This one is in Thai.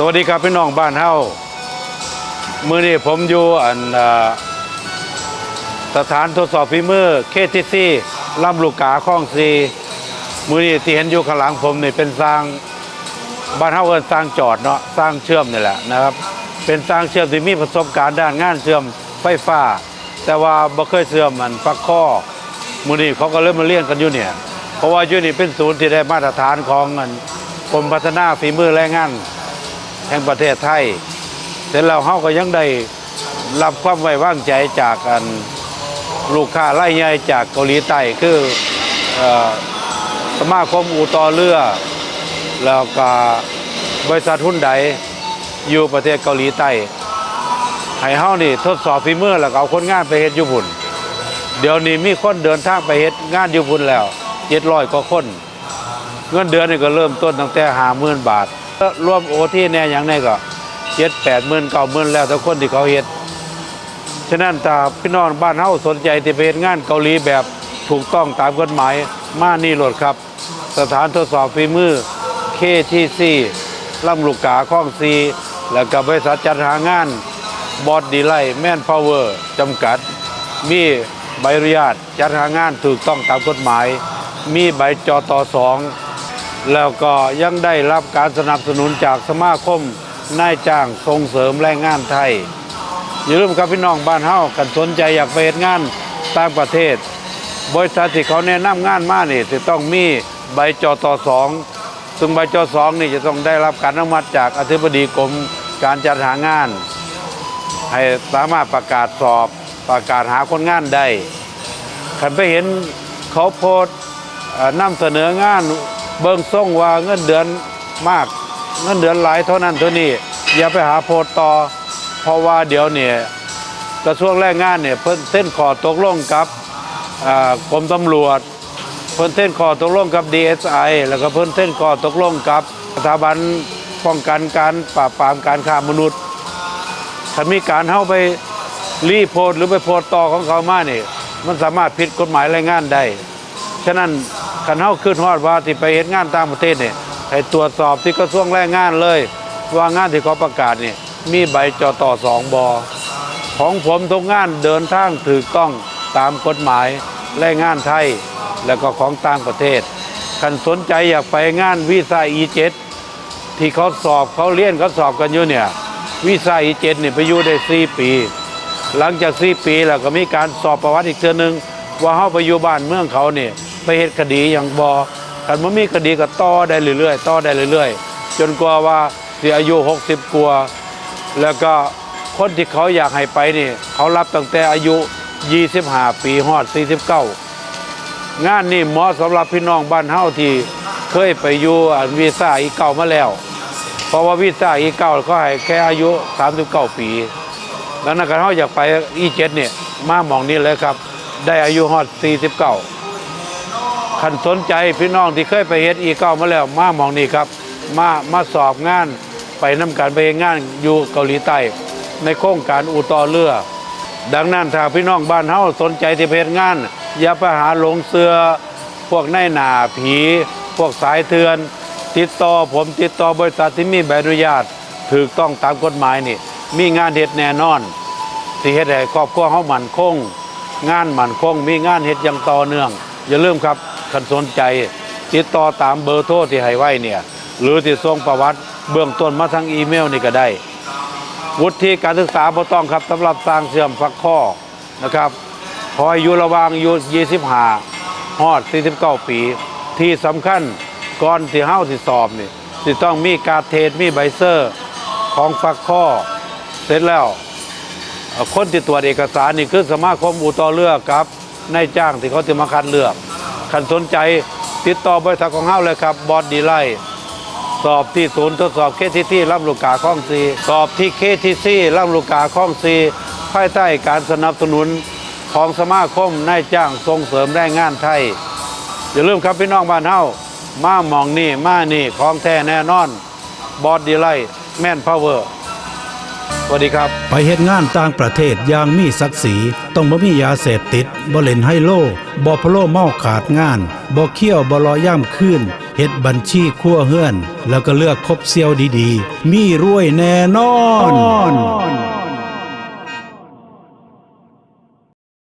สวัสดีครับพี่น้องบ้านเฮามือนี้ผมอยู่อันสถานทดสอบฝีมือ KTC ลำลูกกาคลองซีมือนี้ที่เห็นอยู่ข้างหลังผมนี่เป็นสร้างบ้านเฮาเอินสร้างจอดเนาะสร้างเชื่อมนี่แหละนะครับ เป็นสร้างเชื่อมที่มีประสบการณ์ด้านงานเชื่อมไฟฟ้า แต่ว่าบ่เคยเชื่อมมันฟักข้อมือนี้เขาก็เริ่มมาเรียนกันอยู่เนี่ยเพราะว่าอยู่นี่เป็นศูนย์ที่ได้มาตรฐานของอันกรมพัฒนาฝีมือแรงงาน แห่งประเทศไทยเสร็จแล้วเฮาก็ยังได้รับความไว้วางใจจากกันลูกค้ารายใหญ่จากเกาหลีใต้คืออสมาคมอู่ต่อเรือ แล้วก็บริษัทหุ้นใดอยู่ประเทศเกาหลีใต้ให้เฮานี่ทดสอบฝีมือแล้วเอาคนงานไปเฮ็ดอยู่พุ่น เดี๋ยวนี้มีคนเดินทางไปเฮ็ดงานอยู่พุ่นแล้ว700กว่าคน เงินเดือนนี่ก็เริ่มต้นตั้งแต่ห้าหมื่นบาท รวมโอที่แน่อย่างนี้ก็เจ็ดแปดหมื่นเก้าหมื่นแล้วแต่คนที่เขาเฮ็ดฉะนั้นถ้าพี่น้องบ้านเฮาสนใจที่ไปเฮ็ดงานเกาหลีแบบถูกต้องตามกฎหมายมานี่โหลดครับ สถานทดสอบฝีมือ KTC ลำลูกกาคลองซีแล้วก็บริษัทจัดหางาน บอดดีไลแมนพาวเวอร์จำกัด มีใบอนุญาตจัดหางานถูกต้องตามกฎหมาย มีใบจอต่อสอง แล้วก็ยังได้รับการสนับสนุนจากสมาคมนายจ้างส่งเสริมแรงงานไทย อย่าลืมครับพี่น้องบ้านเฮากันสนใจอยากไปเฮ็ดงานต่างประเทศ บริษัทที่เขาแนะนำงานมานี่จะต้องมีใบจอต่อสองซึ่งใบจอสองนี่จะต้องได้รับการอนุมัติจากอธิบดีกรมการจัดหางาน ให้สามารถประกาศสอบประกาศหาคนงานได้ขันไปเห็นเขาโพสต์นำเสนองาน เบิ่งส่งว่าเงินเดือนมาก เงินเดือนหลายเท่านั้นเท่านี้อย่าไปหาโพต่อ เพราะว่าเดี๋ยวเนี่ยกระทรวงแรงงานเนี่ยเพิ่นเส้นขอตกลงกับกรมตำรวจ เพิ่นเส้นขอตกลงกับ DSI แล้วก็เพิ่นเส้นขอตกลงกับสถาบันป้องกันการปราบปรามการค้ามนุษย์ถ้ามีการเข้าไปรีโพสหรือไปโพสต์ต่อของเขามาเนี่ยมันสามารถผิดกฎหมายแรงงานได้ ฉะนั้นขันเฮาขึ้นฮอดว่าที่ไปเฮ็ดงานต่างประเทศเนี่ยให้ตรวจสอบที่กระทรวงแรงงานเลย ว่างานที่เขาประกาศเนี่ยมีใบจอต่อสองบอของผมทุกงานเดินทางถูกต้องตามกฎหมายแรงงานไทย แล้วก็ของต่างประเทศคันสนใจอยากไปงานวีซ่า E7 ที่เขาสอบเขาเรียนเขาสอบกันอยู่เนี่ยวีซ่า E7 เนี่ยไปอยู่ได้ 4 ปี หลังจาก 4 ปีแล้วก็มีการสอบประวัติอีกเทื่อนึง ว่าเฮาไปอยู่บ้านเมืองเขาเนี่ย ไปเฮ็ดคดีอย่างบ่คันบ่มีคดีก็ต่อได้เรื่อยๆต่อได้เรื่อยๆ จนกว่าว่าสิอายุ 60 กว่าแล้วก็คนที่เขาอยากให้ไปนี่ เขารับตั้งแต่อายุ 25 ปีฮอด 49 งานนี่เหมาะสำหรับพี่น้องบ้านเฮาที่เคยไปอยู่อันวีซ่าอีเก่ามาแล้ว เพราะว่าวีซ่าอีเก่าเขาให้แค่อายุ 39 ปีแล้วนักการเฮาอยากไปอีเจ็ดเนี่ยมาหมองนี้เลยครับ ได้อายุฮอด 49 คันสนใจพี่น้องที่เคยไปเฮ็ดอีเก้ามาแล้วมามองนี้ครับ มามาสอบงานไปนำการไปเฮ็ดงานอยู่เกาหลีใต้ในโครงการอูต่อเรือ ดังนั้นถ้าพี่น้องบ้านเฮาสนใจที่เฮ็ดงาน อย่าไปหาหลงเสือพวกนายหนาผี พวกสายเถือน ติดต่อผมติดต่อบริษัทที่มีใบอนุญาตถูกต้องตามกฎหมายนี่ มีงานเฮ็ดแน่นอนที่เฮ็ดให้ครอบครัวเฮามั่นคง งานมั่นคง มีงานเฮ็ดอย่างต่อเนื่อง อย่าลืมครับ คันสนใจ ติดต่อตามเบอร์โทรที่ให้ไว้เนี่ย หรือที่ส่งประวัติเบื้องต้นมาทางอีเมลนี่ก็ได้ วุฒิการศึกษาบ่ต้องครับสำหรับสร้างเชื่อมฟักข้อนะครับขออายุระวางอายุ25ฮอด 49 ปี ที่สำคัญก่อนที่เฮาสิสอบนี่สิต้องมีการเทศมีใบเซอร์ของฟักข้อ เสร็จแล้ว คนที่ตรวจเอกสารนี่คือสมาคมอู่ต่อเรือกครับนายจ้างที่เขาจะมาคัดเลือก คันสนใจติดต่อบริษัทของเฮาเลยครับ บอดดีไลสอบที่ศูนย์ทดสอบเคทีที่ลำลูกกาข้องซีสอบที่เคทีซีลำลูกกาข้องซีภายใต้การสนับสนุนของสมาคมนายจ้างส่งเสริมแรงงานไทย อย่าลืมครับพี่น้องบ้านเฮามาหมองนี่มานี่ของแท้แน่นอน บอดดีไลแม่นพาวเวอร์ สวัสดีครับ ไปเฮ็ดงานต่างประเทศอย่างมีศักดิ์ศรีต้องบ่มียาเสพติดบ่เล่นไฮโลบ่พะโลเมาขาดงานบ่เคี่ยวบ่ลอย่ำคืนเฮ็ดบัญชีคั่วเฮือน แล้วก็เลือกคบเซียวดีๆ มีรวยแน่นอน